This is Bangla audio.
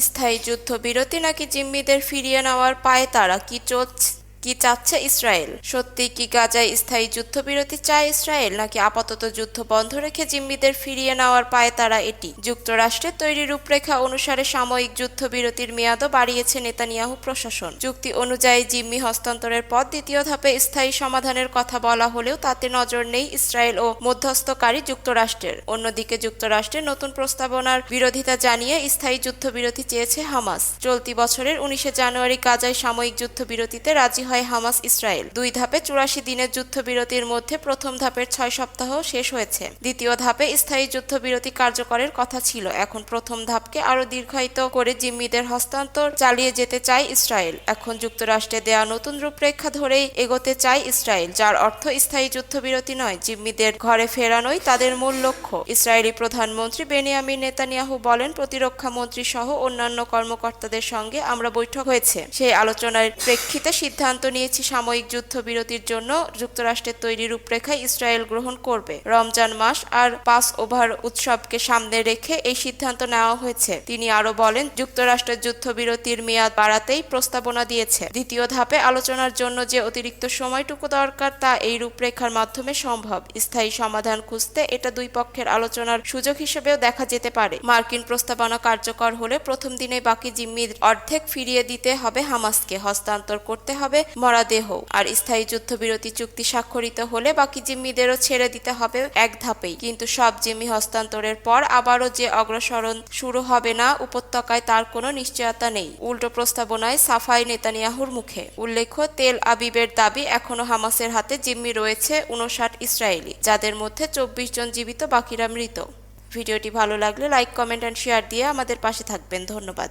স্থায়ী যুদ্ধবিরতি নাকি জিম্মিদের ফিরিয়ে নেওয়ার পায়ে তারা কি চলছে? কি চাচ্ছে ইসরায়েল? সত্যি কি গাজায় স্থায়ী যুদ্ধবিরতি চায় ইসরায়েল, নাকি আপাতত যুদ্ধ বন্ধ রেখে জিম্মিদের ফিরিয়ে নেওয়ার পায়ে তারা এটি? যুক্তরাষ্ট্রের তৈরি রূপরেখা অনুসারে সাময়িক যুদ্ধবিরতির মেয়াদও বাড়িয়েছে নেতানিয়াহু প্রশাসন। চুক্তি অনুযায়ী জিম্মি হস্তান্তরের পর দ্বিতীয় ধাপে স্থায়ী সমাধানের কথা বলা হলেও তাতে নজর নেই ইসরায়েল ও মধ্যস্থকারী যুক্তরাষ্ট্রের। অন্যদিকে যুক্তরাষ্ট্রের নতুন প্রস্তাবনার বিরোধিতা জানিয়ে স্থায়ী যুদ্ধবিরতি চেয়েছে হামাস। চলতি বছরের উনিশে জানুয়ারি গাজায় সাময়িক যুদ্ধবিরতিতে রাজি হয় হামাস ইসরায়েল। দুই ধাপে চুরাশি দিনের যুদ্ধবিরতির মধ্যে প্রথম ধাপের ছয় সপ্তাহ শেষ হয়েছে। দ্বিতীয় ধাপে স্থায়ী যুদ্ধবিরতি কার্যকরের কথা ছিল। এখন প্রথম ধাপকে আরও দীর্ঘায়িত করে জিম্মিদের হস্তান্তর চালিয়ে যেতে চায় ইসরায়েল। এখন যুক্তরাষ্ট্রে দেয়া নতুন রূপরেখা ধরেই এগোতে চায় ইসরায়েল, যার অর্থ স্থায়ী যুদ্ধবিরতি নয়, জিম্মিদের ঘরে ফেরানোই তাদের মূল লক্ষ্য। ইসরায়েলি প্রধানমন্ত্রী বেনিয়ামিন নেতানিয়াহু বলেন, প্রতিরক্ষা মন্ত্রী সহ অন্যান্য কর্মকর্তাদের সঙ্গে আমরা বৈঠক হয়েছে। সেই আলোচনার প্রেক্ষিতে সিদ্ধান্ত নিয়েছি সাময়িক যুদ্ধবিরতির জন্য যুক্তরাষ্ট্রের তৈরি রূপরেখায় ইসরায়েল গ্রহণ করবে। রমজান মাস আর পাস ওভার উৎসবকে সামনে রেখে এই সিদ্ধান্ত নেওয়া হয়েছে। তিনি আরও বলেন, যুক্তরাষ্ট্রের যুদ্ধবিরতির মেয়াদ বাড়াতেই প্রস্তাবনা দিয়েছে। দ্বিতীয় ধাপে আলোচনার জন্য যে অতিরিক্ত সময়টুকু দরকার তা এই রূপরেখার মাধ্যমে সম্ভব। স্থায়ী সমাধান খুঁজতে এটা দুই পক্ষের আলোচনার সুযোগ হিসেবেও দেখা যেতে পারে। মার্কিন প্রস্তাবনা কার্যকর হলে প্রথম দিনে বাকি জিম্মির অর্ধেক ফিরিয়ে দিতে হবে হামাসকে। হস্তান্তর করতে হবে মরাদেহ। আর স্থায়ী যুদ্ধবিরতি চুক্তি স্বাক্ষরিত হলে বাকি জিম্মিদেরও ছেড়ে দিতে হবে এক ধাপেই। কিন্তু সব জিম্মি হস্তান্তরের পর আবারও যে অগ্রসরণ শুরু হবে না উপত্যকায় তার কোনো নিশ্চয়তা নেই। উল্টো প্রস্তাবনায় সাফাই নেতানিয়াহুর মুখে। উল্লেখ্য, তেল আবিবের দাবি এখনও হামাসের হাতে জিম্মি রয়েছে উনষাট ইসরায়েলি, যাদের মধ্যে চব্বিশ জন জীবিত, বাকিরা মৃত। ভিডিওটি ভালো লাগলে লাইক, কমেন্ট অ্যান্ড শেয়ার দিয়ে আমাদের পাশে থাকবেন। ধন্যবাদ।